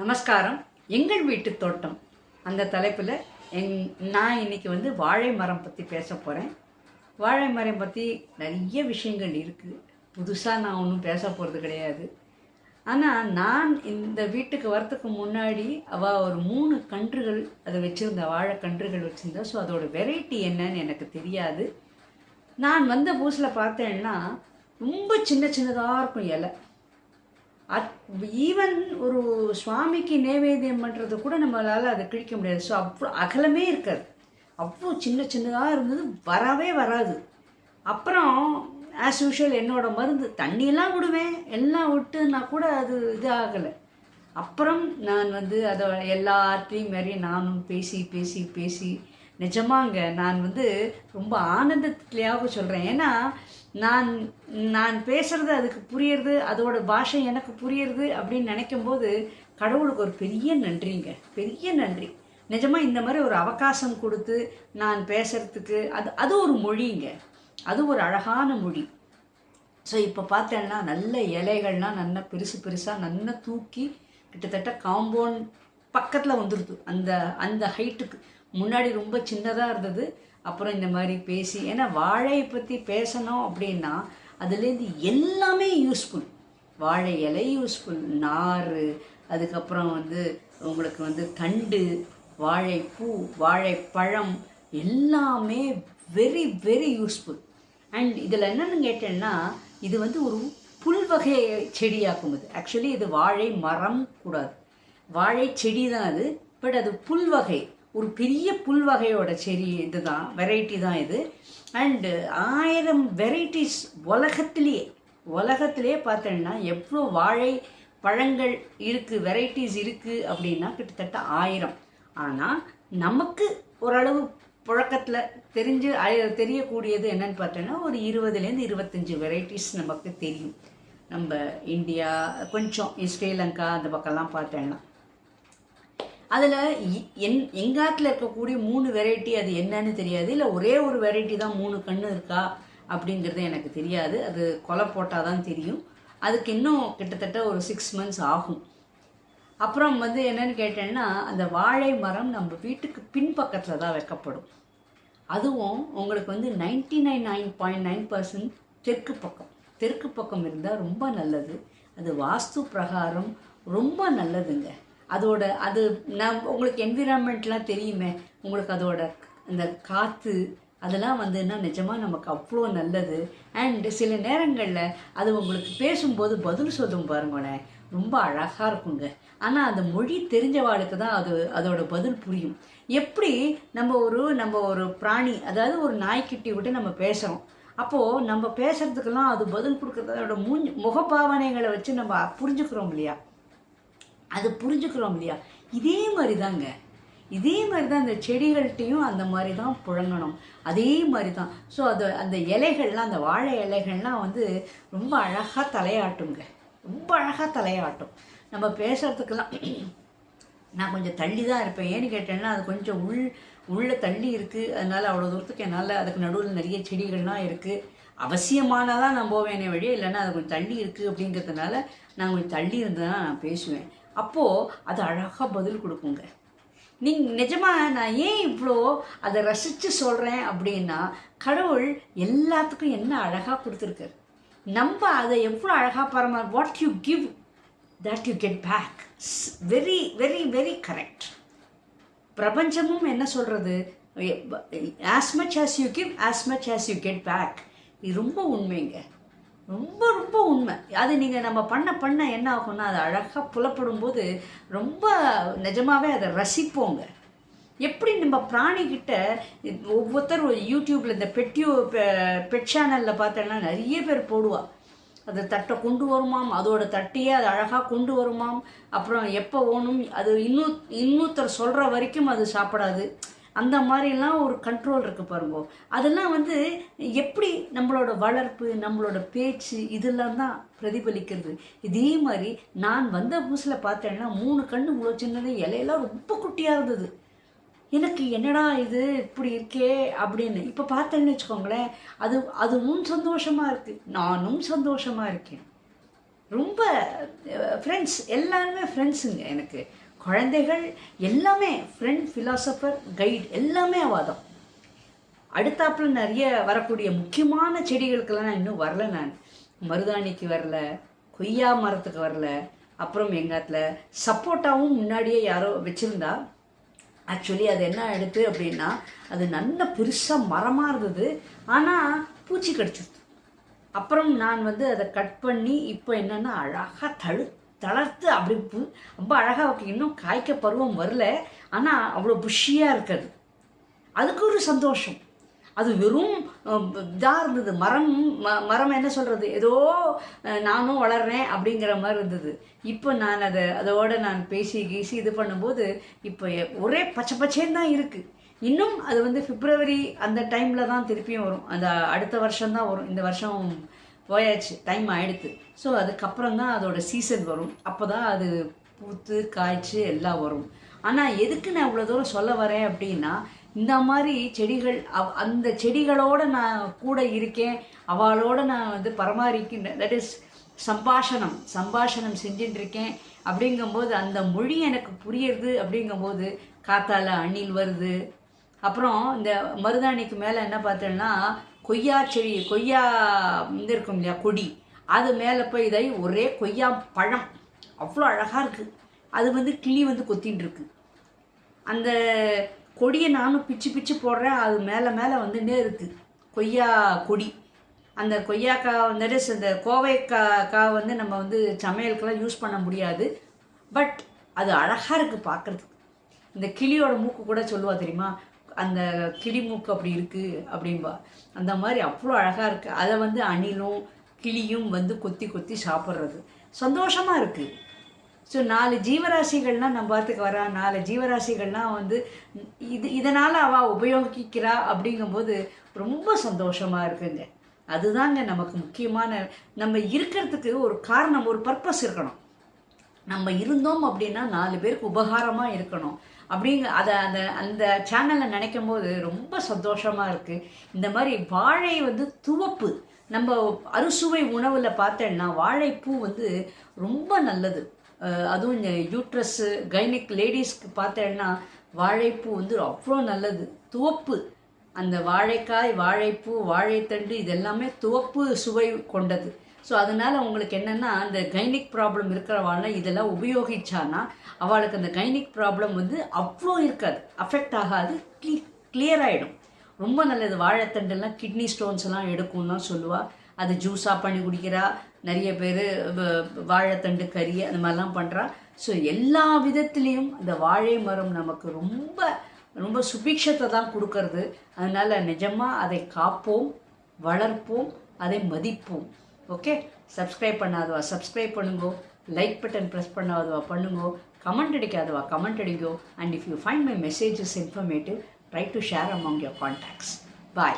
நமஸ்காரம். எங்கள் வீட்டு தோட்டம். அந்த தலைப்பில் எங் நான் இன்னைக்கு வந்து வாழை மரம் பற்றி பேச போகிறேன் வாழை மரம் பற்றி நிறைய விஷயங்கள் இருக்குது புதுசாக நான் ஒன்றும் பேச போகிறது கிடையாது. ஆனால் நான் இந்த வீட்டுக்கு வரத்துக்கு முன்னாடி அவள் ஒரு மூணு கன்றுகள் அதை வச்சுருந்தா வாழை கன்றுகள் வச்சுருந்தா. ஸோ அதோட வெரைட்டி என்னன்னு எனக்கு தெரியாது. நான் வந்த பூசில் பார்த்தேன்னா ரொம்ப சின்ன சின்னதாக இருக்கும் இலை. அத் ஈவன் ஒரு சுவாமிக்கு நைவேத்தியம் பண்ணுறது கூட நம்மளால் அதை கிழிக்க முடியாது. ஸோ அவ்வளோ அகலமே இருக்காது. அவ்வளோ சின்ன சின்னதாக இருந்தது வரவே வராது. அப்புறம் ஆஸ் யூஷுவல் என்னோட மருந்து தண்ணியெல்லாம் விடுவேன். எல்லாம் விட்டுன்னா கூட அது இது ஆகலை அப்புறம் நான் வந்து அதை எல்லாத்தையும் மாரி நானும் பேசி பேசி பேசி நிஜமாங்க நான் வந்து ரொம்ப ஆனந்தத்துலையாக சொல்கிறேன் ஏன்னா நான் நான் பேசுறது அதுக்கு புரியுறது அதோட பாஷை எனக்கு புரியுறது அப்படின்னு நினைக்கும் போது கடவுளுக்கு ஒரு பெரிய நன்றிங்க. பெரிய நன்றி. நிஜமாக இந்த மாதிரி ஒரு அவகாசம் கொடுத்து நான் பேசுறதுக்கு அது அது ஒரு மொழிங்க. அது ஒரு அழகான மொழி. ஸோ இப்போ பார்த்தேன்னா நல்ல இலைகள்லாம் நல்லா பெருசு பெருசாக நல்லா தூக்கி கிட்டத்தட்ட காம்பவுண்ட் பக்கத்தில் வந்துடுது அந்த அந்த ஹைட்டுக்கு முன்னாடி ரொம்ப சின்னதாக இருந்தது. அப்புறம் இந்த மாதிரி பேசி ஏன்னா வாழையை பற்றி பேசணும் அப்படின்னா அதுலேருந்து எல்லாமே யூஸ்ஃபுல் வாழை இலை யூஸ்ஃபுல் நார் அதுக்கப்புறம் வந்து உங்களுக்கு வந்து தண்டு வாழைப்பூ வாழைப்பழம் எல்லாமே வெரி வெரி யூஸ்ஃபுல் அண்ட் இதில் என்னென்னு கேட்டேன்னா இது வந்து ஒரு புல்வகை செடியாக்கும் இது. ஆக்சுவலி இது வாழை மரம் கூடாது. வாழை செடி தான் அது பட் அது புல்வகை ஒரு பெரிய புல்வகையோட செடி இதுதான் வெரைட்டி தான் இது. அண்டு ஆயிரம் வெரைட்டிஸ் உலகத்திலேயே உலகத்திலே பார்த்தோன்னா எவ்வளோ வாழை பழங்கள் இருக்குது வெரைட்டிஸ் இருக்குது அப்படின்னா கிட்டத்தட்ட ஆயிரம். ஆனால் நமக்கு ஓரளவு புழக்கத்தில் தெரிஞ்சு தெரியக்கூடியது என்னன்னு பார்த்தோன்னா ஒரு இருபதுலேருந்து இருபத்தஞ்சி வெரைட்டிஸ் நமக்கு தெரியும். நம்ம இந்தியா கொஞ்சம் ஸ்ரீலங்கா அந்த பக்கம்லாம் பார்த்தோன்னா. அதில் என் எங்காத்தில் இருக்கக்கூடிய மூணு வெரைட்டி அது என்னன்னு தெரியாது. இல்லை ஒரே ஒரு வெரைட்டி தான் மூணு கண்ணு இருக்கா அப்படிங்கிறது எனக்கு தெரியாது. அது கொலை போட்டால் தான் தெரியும். அதுக்கு இன்னும் கிட்டத்தட்ட ஒரு சிக்ஸ் மந்த்ஸ் ஆகும். அப்புறம் வந்து என்னன்னு கேட்டேன்னா அந்த வாழை மரம் நம்ம வீட்டுக்கு பின்பக்கத்தில் தான் வைக்கப்படும். அதுவும் உங்களுக்கு வந்து ninety nine nine point nine percent தெற்கு பக்கம். தெற்கு பக்கம் இருந்தால் ரொம்ப நல்லது. அது வாஸ்து பிரகாரம் ரொம்ப நல்லதுங்க. அதோட அது நான் உங்களுக்கு என்விரான்மெண்ட்லாம் தெரியுமே உங்களுக்கு அதோட அந்த காற்று அதெல்லாம் வந்துன்னா நிஜமாக நமக்கு அவ்வளோ நல்லது. அண்ட் சில நேரங்களில் அது உங்களுக்கு பேசும்போது பதில் சொல்லும் பாருங்களேன் ரொம்ப அழகாக இருக்குங்க. ஆனால் அந்த மொழி தெரிஞ்சவாளுக்கு தான் அது அதோட பதில் புரியும். எப்படி நம்ம ஒரு நம்ம ஒரு பிராணி அதாவது ஒரு நாய்க்குட்டி விட்டு நம்ம பேசுகிறோம் அப்போது நம்ம பேசுகிறதுக்கெல்லாம் அது பதில் கொடுக்குறதோட மூஞ்சி முகபாவனைகளை வச்சு நம்ம புரிஞ்சுக்கிறோம் இல்லையா? அது புரிஞ்சுக்கிறோம் இல்லையா? இதே மாதிரி தாங்க இதே மாதிரி தான் இந்த செடிகள்கிட்டையும் அந்த மாதிரி தான் புழங்கணும். அதே மாதிரி தான் ஸோ அது அந்த இலைகள்லாம் அந்த வாழை இலைகள்லாம் வந்து ரொம்ப அழகாக தலையாட்டுங்க. ரொம்ப அழகாக தலையாட்டும். நம்ம பேசுகிறதுக்கெல்லாம் நான் கொஞ்சம் தள்ளி தான் இருப்பேன். ஏன்னு கேட்டேன்னா அது கொஞ்சம் உள் உள்ளே தள்ளி இருக்குது அதனால் அவ்வளோ தூரத்துக்கு என்னால் அதுக்கு நடுவில் நிறைய செடிகள்லாம் இருக்குது அவசியமானதான் நான் போவேனே வழியே இல்லைன்னா அது கொஞ்சம் தள்ளி இருக்குது அப்படிங்கிறதுனால நான் கொஞ்சம் தள்ளி இருந்ததுனா நான் பேசுவேன். அப்போது அது அழகாக பதில் கொடுக்குங்க. நீங்கள் நிஜமாக நான் ஏன் இவ்வளோ அதை ரசித்து சொல்கிறேன் அப்படின்னா கடவுள் எல்லாத்துக்கும் என்ன அழகாக கொடுத்துருக்காரு. நம்ம அதை எவ்வளோ அழகாக பரமா what you give that you get back very very very correct பிரபஞ்சமும் என்ன சொல்கிறது as much as you give as much as you get back இது ரொம்ப உண்மைங்க. ரொம்ப ரொம்ப உண்மை. அது நீங்கள் நம்ம பண்ண பண்ண என்ன ஆகும்னா அது அழகாக புலப்படும் போது ரொம்ப நிஜமாகவே அதை ரசிப்போங்க. எப்படி நம்ம பிராணிக்கிட்ட ஒவ்வொருத்தர் யூடியூப்பில் இந்த பெட்டியோ பெட் சேனலில் பார்த்தோன்னா நிறைய பேர் போடுவாள் அது தட்டை கொண்டு வருமாம் அதோட தட்டையே அது அழகாக கொண்டு வருமாம். அப்புறம் எப்போ ஓணும் அது இன்னும் இன்னொருத்தர் சொல்கிற வரைக்கும் அது சாப்பிடாது. அந்த மாதிரிலாம் ஒரு கண்ட்ரோல் இருக்குது பாருங்க. அதெல்லாம் வந்து எப்படி நம்மளோட வளர்ப்பு நம்மளோட பேச்சு இதெல்லாம் தான் பிரதிபலிக்கிறது. இதே மாதிரி நான் வந்த புதுசில் பார்த்தேன்னா மூணு கண்ணு இவ்வளோ சின்னது இலையெல்லாம் ரொம்ப குட்டியாக இருந்தது. எனக்கு என்னடா இது இப்படி இருக்கே அப்படின்னு. இப்போ பார்த்தேன்னு வச்சுக்கோங்களேன் அது அதுவும் சந்தோஷமாக இருக்குது நானும் சந்தோஷமாக இருக்கேன். ரொம்ப ஃப்ரெண்ட்ஸ் எல்லாருமே ஃப்ரெண்ட்ஸுங்க எனக்கு. குழந்தைகள் எல்லாமே ஃப்ரெண்ட் ஃபிலாசபர் கைட் எல்லாமே அவாதம். அடுத்தாப்புல நிறைய வரக்கூடிய முக்கியமான செடிகளுக்கெல்லாம் நான் இன்னும் வரல நான். மருதாணிக்கு வரல கொய்யா மரத்துக்கு வரல அப்புறம் எங்காத்துல சப்போட்டாவும் முன்னாடியே யாரோ வச்சுருந்தா. ஆக்சுவலி அது என்ன எடுத்து அப்படின்னா அது நல்ல பெருசாக மரமாக இருந்தது. ஆனால் பூச்சி கடிச்சிருது அப்புறம் நான் வந்து அதை கட் பண்ணி இப்போ என்னென்னா அழகாக தழு தளர்த்து அப்படி ரொம்ப அழகாக அவருக்கு இன்னும் காய்க்க பருவம் வரல. ஆனால் அவ்வளோ புஷியாக இருக்குது அதுக்கு ஒரு சந்தோஷம். அது வெறும் இதாக இருந்தது. மரம் ம மரம் என்ன சொல்கிறது ஏதோ நானும் வளர்றேன் அப்படிங்கிற மாதிரி இருந்தது. இப்போ நான் அதை அதோட நான் பேசி கீசி இது பண்ணும்போது இப்போ ஒரே பச்சை பச்சேன்னு தான் இருக்குது இன்னும் அது வந்து பிப்ரவரி அந்த டைமில் தான் திருப்பியும் வரும். அந்த அடுத்த வருஷம் தான் வரும். இந்த வருஷம் போயாச்சு டைம் ஆயிடுத்து. ஸோ அதுக்கப்புறம் தான் அதோட சீசன் வரும். அப்போ தான் அது பூத்து காய்ச்சி எல்லாம் வரும். ஆனால் எதுக்கு நான் இவ்வளோ தூரம் சொல்ல வரேன் அப்படின்னா இந்த மாதிரி செடிகள் அவ் அந்த செடிகளோட நான் கூட இருக்கேன். அவளோட நான் வந்து பராமரிக்கின்ற தட் இஸ் சம்பாஷணம் சம்பாஷணம் செஞ்சுட்டு இருக்கேன் அப்படிங்கும்போது அந்த மொழி எனக்கு புரியுறது அப்படிங்கும்போது காத்தால அணில் வருது. அப்புறம் இந்த மருதாணிக்கு மேலே என்ன பார்த்தேன்னா கொய்யா செடி கொய்யா இது இருக்கும் இல்லையா கொடி. அது மேலே போய் இதாகி ஒரே கொய்யா பழம். அவ்வளோ அழகாக இருக்குது அது வந்து கிளி வந்து கொத்தின்னு இருக்கு அந்த கொடியை நானும் பிச்சு பிச்சு போடுறேன். அது மேலே மேலே வந்துட்டே இருக்குது கொய்யா கொடி. அந்த கொய்யாக்காய் வந்துட்டு இந்த கோவைக்காய் வந்து நம்ம வந்து சமையலுக்கெல்லாம் யூஸ் பண்ண முடியாது. பட் அது அழகாக இருக்குது பார்க்குறதுக்கு இந்த கிளியோட மூக்கு கூட சொல்லுவா தெரியுமா? அந்த கிளி மூக்கு அப்படி இருக்குது அப்படின்பா அந்த மாதிரி அவ்வளோ அழகாக இருக்குது அதை வந்து அணிலும் கிளியும் வந்து கொத்தி கொத்தி சாப்பிட்றது. சந்தோஷமாக இருக்குது ஸோ நாலு ஜீவராசிகள்லாம் நம்ம பார்த்துக்கு வரா நாலு ஜீவராசிகள்லாம் வந்து இது இதனால் அவள் உபயோகிக்கிறா அப்படிங்கும்போது ரொம்ப சந்தோஷமாக இருக்குங்க. அதுதாங்க நமக்கு முக்கியமான நம்ம இருக்கிறதுக்கு ஒரு காரணம் ஒரு பர்பஸ் இருக்கணும். நம்ம இருந்தோம் அப்படின்னா நாலு பேருக்கு உபகாரமாக இருக்கணும். அப்படிங்க அதை அந்த அந்த சேனலில் நினைக்கும் போது ரொம்ப சந்தோஷமாக இருக்குது இந்த மாதிரி வாழை வந்து துவப்பு. நம்ம அறுசுவை உணவில் பார்த்தேன்னா வாழைப்பூ வந்து ரொம்ப நல்லது. அதுவும் இந்த யூட்ரஸ்ஸு கைனிக் லேடிஸ்க்கு பார்த்தேன்னா வாழைப்பூ வந்து அவ்வளோ நல்லது. துவப்பு. அந்த வாழைக்காய் வாழைப்பூ வாழைத்தண்டு இதெல்லாமே துவப்பு சுவை கொண்டது. ஸோ அதனால் அவங்களுக்கு என்னென்னா அந்த கைனிக் ப்ராப்ளம் இருக்கிறவாள் இதெல்லாம் உபயோகிச்சானா அவளுக்கு அந்த கைனிக் ப்ராப்ளம் வந்து அவ்வளோ இருக்காது. அஃபெக்ட் ஆகாது க்ளீ கிளியர் ஆகிடும் ரொம்ப நல்லது. வாழைத்தண்டெல்லாம் கிட்னி ஸ்டோன்ஸ் எல்லாம் எடுக்கும் தான் சொல்லுவாள் அது ஜூஸாக பண்ணி குடிக்கிறா. நிறைய பேர் வாழைத்தண்டு கறி அந்த மாதிரிலாம் பண்ணுறா ஸோ எல்லா விதத்துலேயும் இந்த வாழை மரம் நமக்கு ரொம்ப ரொம்ப சுபிக்ஷத்தை தான் கொடுக்கறது. அதனால நிஜமாக அதை காப்போம் வளர்ப்போம் அதை மதிப்போம். ஓகே சப்ஸ்கிரைப் பண்ணாதவா? சப்ஸ்கிரைப் பண்ணுங்கோ. லைக் பட்டன் ப்ரெஸ் பண்ணாதவா? பண்ணுங்கோ. கமெண்ட் அடிக்காதவா? Comment அடிங்கோ. And if you find my messages informative try to share among your contacts bye